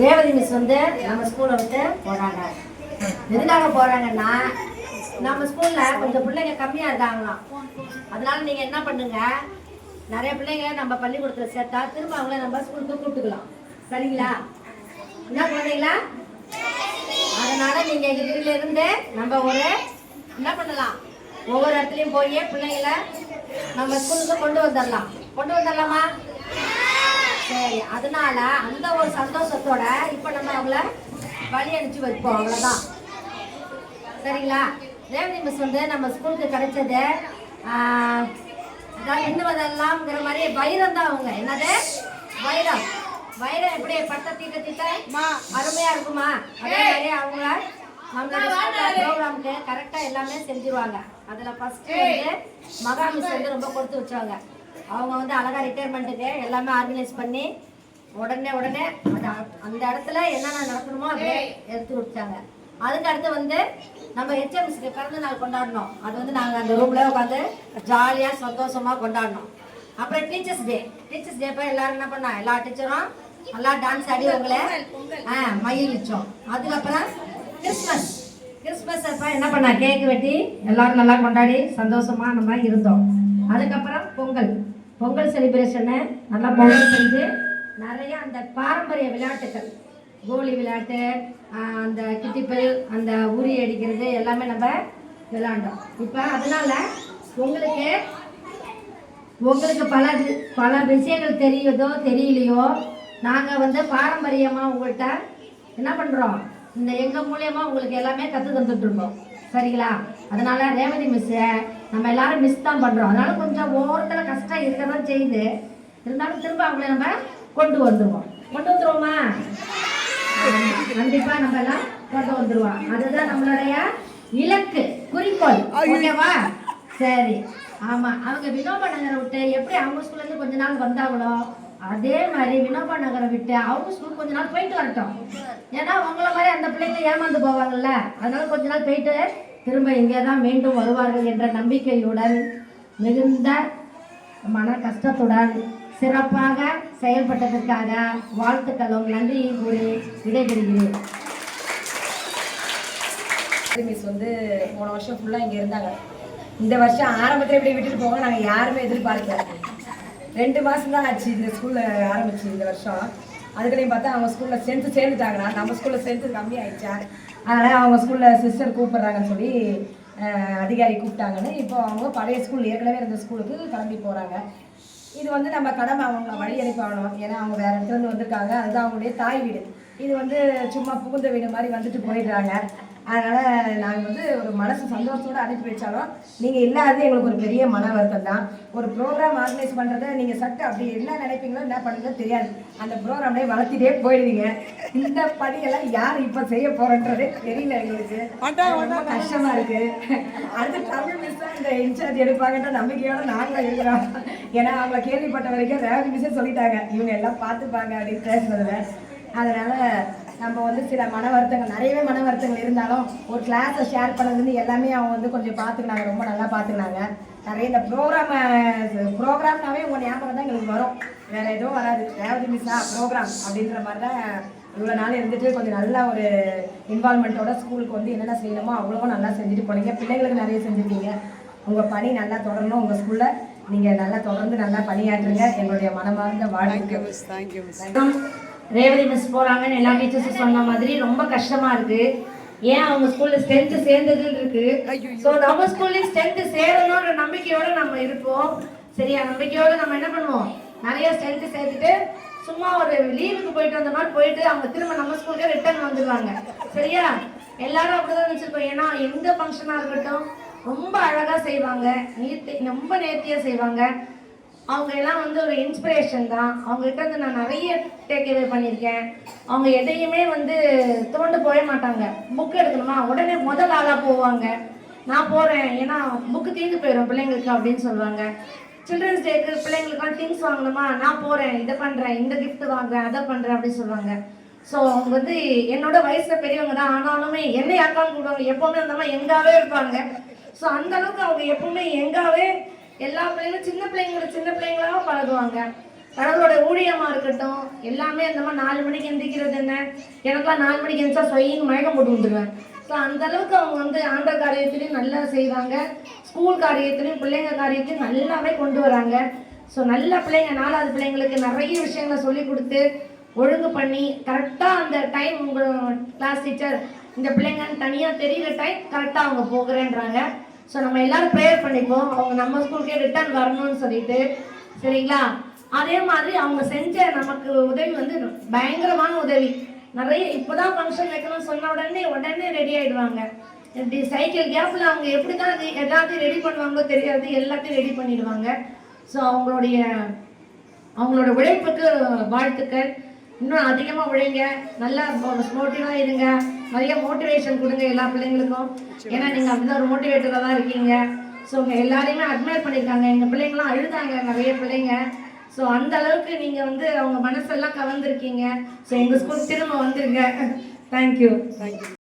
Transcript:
Revathi miss வந்து நம்ம ஸ்கூலை விட்டு போகிறாங்க எதுக்காக போகிறாங்கன்னா நம்ம ஸ்கூலில் கொஞ்சம் பிள்ளைங்க கம்மியாக இருக்காங்களாம். அதனால நீங்கள் என்ன பண்ணுங்க நிறைய பிள்ளைங்க நம்ம பள்ளிக்கூடத்தில் சேர்த்தா திரும்ப அவங்கள நம்ம ஸ்கூலுக்கு கூப்பிட்டுக்கலாம். சரிங்களா? என்ன குழந்தைங்களா அதனால நீங்கள் இதுல இருந்து நம்ம ஒரு என்ன பண்ணலாம்? ஒவ்வொரு இடத்துலையும் போய் பிள்ளைங்களை நம்ம ஸ்கூலுக்கு கொண்டு வந்துடலாம். கொண்டு வந்துடலாமா? சரி அதனால அந்த ஒரு சந்தோஷத்தோட இப்ப நம்ம அவங்கள வழி அனுப்பிச்சு வைப்போம் அவ்வளவுதான். சரிங்களா? ரேவதி மிஸ் வந்து நம்ம ஸ்கூலுக்கு கிடைச்சது அதான் எண்ணுவதெல்லாம்ங்கிற மாதிரி வைரம் தான் அவங்க. என்னது? வைரம். வைரம் எப்படி? பட்ட தீட்ட தீட்ட? அருமையா இருக்குமா? அதே மாதிரி அவங்க நம்மளோட ப்ரோக்ராமுக்கு கரெக்டா எல்லாமே செஞ்சிருவாங்க. அதுல ஃபர்ஸ்ட் வந்து மகா மிஸ் வந்து ரொம்ப கொடுத்து வச்சாங்க. அவங்க வந்து அழகா ரிட்டையர்மெண்ட்டுக்கு எல்லாமே ஆர்கனைஸ் பண்ணி உடனே உடனே அந்த இடத்துல என்னென்ன நடக்கணுமோ அப்படியே எடுத்து விட்டாங்க அதுக்கு அடுத்து வந்து நம்ம ஹெச்எம்ஸ்க்கு பிறந்த நாள் கொண்டாடினோம் அது வந்து நாங்கள் அந்த ரூம்ல உட்காந்து ஜாலியாக சந்தோஷமா கொண்டாடினோம் அப்புறம் டீச்சர்ஸ் டே டீச்சர்ஸ் டே அப்போ எல்லாரும் என்ன பண்ணா? எல்லா டீச்சரும் நல்லா டான்ஸ் ஆடி உங்களை ஆ மகிழ்ச்சோம் அதுக்கப்புறம் கிறிஸ்மஸ் கிறிஸ்மஸ் அப்போ என்ன பண்ணா? கேக் வெட்டி எல்லாரும் நல்லா கொண்டாடி சந்தோஷமா நம்ம இருந்தோம். அதுக்கப்புறம் பொங்கல். பொங்கல் செலிப்ரேஷனை நல்லா பொங்கல் செஞ்சு நிறைய அந்த பாரம்பரிய விளையாட்டுகள். கோலி விளையாட்டு அந்த கிட்டிப்பல் அந்த உரி அடிக்கிறது எல்லாமே நம்ம விளையாண்டோம். இப்போ அதனால உங்களுக்கு உங்களுக்கு பல பல விஷயங்கள் தெரியுதோ தெரியலையோ நாங்கள் வந்து பாரம்பரியமாக உங்கள்கிட்ட என்ன பண்ணுறோம் இந்த எங்கள் மூலியமாக உங்களுக்கு எல்லாமே கற்று தந்துட்டுருக்கோம் சரிங்களா? அதனால ரேவதி மிஸ்ஸை நம்ம எல்லாரும் மிஸ் தான் பண்ணுறோம் அதனால கொஞ்சம் ஓரத்தில் கஷ்டம் இருக்க தான் செய்யுது இருந்தாலும் திரும்ப அவங்கள நம்ம கொண்டு வந்துடுவோம் கொண்டு வந்துருவோமா? கண்டிப்பாக நம்ம எல்லாம் கொண்டு வந்துடுவோம் அதுதான் நம்மளுடைய இலக்கு குறிக்கோள். ஓகேவா? சரி. ஆமாம் அவங்க வினோபா நகரை விட்டு எப்படி அவங்க ஸ்கூல்லேருந்து கொஞ்ச நாள் வந்தாங்களோ அதே மாதிரி வினோபா நகரை விட்டு அவங்க ஸ்கூல் கொஞ்ச நாள் போயிட்டு வரட்டும். ஏன்னா உங்களை மாதிரி அந்த பிள்ளைங்க ஏமாந்து போவாங்கல்ல. அதனால கொஞ்ச நாள் போயிட்டு திரும்ப இங்கே தான் மீண்டும் வருவார்கள் என்ற நம்பிக்கையுடன் மிகுந்த மன கஷ்டத்துடன் சிறப்பாக செயல்பட்டதற்காக வாழ்த்துக்களும் நன்றியும் கூறி விடைபெறுகிறேன். மிஸ் வந்து போன வருஷம் ஃபுல்லாக இங்கே இருந்தாங்க. இந்த வருஷம் ஆரம்பத்தில் இப்படி விட்டுட்டு போவாங்க நாங்கள் யாருமே எதிர்பார்க்கல. ரெண்டு மாதம் தான் ஆச்சு இந்த ஸ்கூலில் ஆரம்பிச்சு இந்த வருஷம். அதுக்கடையும் பார்த்தா அவங்க ஸ்கூலில் ஸ்ட்ரென்த்து சேர்ந்துட்டாங்கன்னா நம்ம ஸ்கூலில் ஸ்ட்ரென்த்து கம்மி ஆயிடுச்சா அதனால் அவங்க ஸ்கூலில் சிஸ்டர் கூப்பிட்றாங்கன்னு சொல்லி அதிகாரி கூப்பிட்டாங்கன்னு இப்போ அவங்க பழைய ஸ்கூல் ஏற்கனவே இருந்த ஸ்கூலுக்கு கிளம்பி போகிறாங்க இது வந்து நம்ம கடமை அவங்கள வழி அனுப்பணும் ஏன்னா அவங்க வேறு இடத்துல இருந்து வந்திருக்காங்க. அதுதான் அவங்களுடைய தாய் வீடு. இது வந்து சும்மா புகுந்த வீடு மாதிரி வந்துட்டு போயிடுறாங்க. அதனால நாங்கள் வந்து ஒரு மனசு சந்தோஷத்தோட அனுப்பி வச்சாலும் நீங்கள் இல்லாதது எங்களுக்கு ஒரு பெரிய மன வருத்தம் தான். ஒரு ப்ரோக்ராம் ஆர்கனைஸ் பண்ணுறத நீங்கள் சட்டு அப்படி என்ன நினைப்பீங்களோ என்ன பண்ணுறதோ தெரியாது. அந்த ப்ரோக்ராம்லேயே வளர்த்திட்டே போயிடுவீங்க. இந்த பணியெல்லாம் யார் இப்போ செய்ய போகிறன்றதே தெரியல எங்களுக்கு. ரொம்ப கஷ்டமா இருக்கு. அடுத்து தமிழ் மிஸ் தான் இந்த இன்சார்ஜ் எடுப்பாங்கன்ற நம்பிக்கையோட நாங்களும் இருக்கிறோம். ஏன்னா அவங்கள கேள்விப்பட்ட வரைக்கும் ரேவதி மிஸ்ஸே சொல்லிட்டாங்க. இவங்க எல்லாம் பார்த்துப்பாங்க அப்படின்னு பேசுனதுல அதனால நம்ம வந்து சில மன வருத்தங்கள் நிறையவே மன வருத்தங்கள் இருந்தாலும் ஒரு கிளாஸை ஷேர் பண்ணதுன்னு எல்லாமே அவங்க வந்து கொஞ்சம் பார்த்துக்கினாங்க ரொம்ப நல்லா பார்த்துக்கினாங்க நிறைய இந்த ப்ரோக்ராம் ப்ரோக்ராம்னாவே உங்கள் ஞாபகம் தான் எங்களுக்கு வரும். வேற எதுவும் வராது. ரேவதி மிஸ்ஸா ப்ரோக்ராம் அப்படின்ற மாதிரி தான் இவ்வளோ நாள் இருந்துட்டு கொஞ்சம் நல்ல ஒரு இன்வால்மெண்ட்டோட ஸ்கூலுக்கு வந்து என்னென்ன செய்யணுமோ அவ்வளோ நல்லா செஞ்சுட்டு போனீங்க. பிள்ளைங்களுக்கு நிறைய செஞ்சுருக்கீங்க. உங்கள் பணி நல்லா தொடரணும் உங்கள் ஸ்கூலில் நீங்கள் நல்லா தொடர்ந்து நல்லா பணியாற்றுங்க. எங்களுடைய மனமார்ந்த வாழ்க்கை ரேவதி மிஸ் போகிறாங்கன்னு எல்லா டீச்சர்ஸும் சொன்ன மாதிரி ரொம்ப கஷ்டமாக இருக்குது ஏன் அவங்க ஸ்கூலில் ஸ்ட்ரென்த்து சேர்ந்ததுன்னு இருக்குது ஸோ நம்ம ஸ்கூல்லேயும் ஸ்ட்ரென்த்து சேரணுன்ற நம்பிக்கையோடு நம்ம இருப்போம். சரியா? நம்பிக்கையோடு நம்ம என்ன பண்ணுவோம்? நிறைய ஸ்ட்ரென்த்து சேர்த்துட்டு சும்மா ஒரு லீவுக்கு போயிட்டு வந்த மாதிரி போயிட்டு அவங்க திரும்ப நம்ம ஸ்கூலுக்கே ரிட்டர்ன் வந்துடுவாங்க சரியா? எல்லாரும் அப்படிதான் நினச்சிருப்போம். ஏன்னா எந்த ஃபங்க்ஷனாக இருக்கட்டும் ரொம்ப அழகாக செய்வாங்க. நீர்த்தி ரொம்ப நேர்த்தியாக செய்வாங்க. அவங்க எல்லாம் வந்து ஒரு இன்ஸ்பிரேஷன் தான். அவங்ககிட்ட வந்து இருந்து நான் நிறைய டேக் அவே பண்ணியிருக்கேன். அவங்க எதையுமே வந்து தோண்டு போகவே மாட்டாங்க. புக் எடுக்கணுமா? உடனே முதல் ஆளாக போவாங்க. நான் போகிறேன் ஏன்னா புக்கு தீர்ந்து போயிடும் பிள்ளைங்களுக்கு அப்படின்னு சொல்லுவாங்க. சில்ட்ரன்ஸ் டேக்கு பிள்ளைங்களுக்குலாம் திங்ஸ் வாங்கணுமா? நான் போகிறேன் இதை பண்ணுறேன் இந்த கிஃப்ட் வாங்குறேன். அதை பண்ணுறேன் அப்படின்னு சொல்லுவாங்க. ஸோ அவங்க வந்து என்னோட வயசில் பெரியவங்க தான். ஆனாலுமே என்னை யாருக்காலும் கூடுவாங்க எப்போவுமே அந்த மாதிரி எங்காவே இருப்பாங்க. ஸோ அந்த அளவுக்கு அவங்க எப்பவுமே எங்காவே எல்லா பிள்ளைங்களும் சின்ன பிள்ளைங்கள சின்ன பிள்ளைங்களாவும் பழகுவாங்க. கடவுளோட ஊழியமாக இருக்கட்டும் எல்லாமே இந்த மாதிரி நாலு மணிக்கு எந்திரிக்கிறது என்ன? எனக்குலாம் நாலு மணிக்கு எந்திரிச்சா சொயின்னு மயக்கம் போட்டு வந்துடுவேன் ஸோ அந்த அளவுக்கு அவங்க வந்து ஆண்ட காரியத்திலையும் நல்லா செய்வாங்க. ஸ்கூல் காரியத்திலையும் பிள்ளைங்க காரியத்தையும் நல்லாவே கொண்டு வராங்க. ஸோ நல்ல பிள்ளைங்க நாலாவது பிள்ளைங்களுக்கு நிறைய விஷயங்களை சொல்லி கொடுத்து ஒழுங்கு பண்ணி கரெக்டாக அந்த டைம் உங்கள் கிளாஸ் டீச்சர் இந்த பிள்ளைங்கன்னு தனியாக தெரியிற டைம் கரெக்டாக அவங்க போகிறேன்றாங்க. ஸோ நம்ம எல்லாரும் ப்ரேயர் பண்ணிப்போம் அவங்க நம்ம ஸ்கூலுக்கே ரிட்டர்ன் வரணும்னு சொல்லிட்டு. சரிங்களா? அதே மாதிரி அவங்க செஞ்ச நமக்கு உதவி வந்து பயங்கரமான உதவி. நிறைய இப்போதான் ஃபங்க்ஷன் வைக்கணும்னு சொன்ன உடனே உடனே ரெடி ஆயிடுவாங்க. இப்படி சைக்கிள் கேப்பில் அவங்க எப்படி தான் அது எல்லாத்தையும் ரெடி பண்ணுவாங்களோ தெரியாது. எல்லாத்தையும் ரெடி பண்ணிடுவாங்க. ஸோ அவங்களுடைய அவங்களோட உழைப்புக்கு வாழ்த்துக்கள். இன்னும் அதிகமாக உழைங்க. நல்லா மோட்டிவாக இருங்க. நிறைய மோட்டிவேஷன் கொடுங்க எல்லா பிள்ளைங்களுக்கும். ஏன்னா நீங்கள் அப்படிதான் ஒரு மோட்டிவேட்டராக தான் இருக்கீங்க. ஸோ உங்கள் எல்லாரையுமே அட்மையர் பண்ணியிருக்காங்க எங்கள் பிள்ளைங்களாம் அழுதாங்க நிறைய பிள்ளைங்க. ஸோ அந்த அளவுக்கு நீங்கள் வந்து அவங்க மனசெல்லாம் கவர்ந்துருக்கீங்க. ஸோ எங்கள் ஸ்கூல் திரும்ப வந்துருங்க. Thank you thank you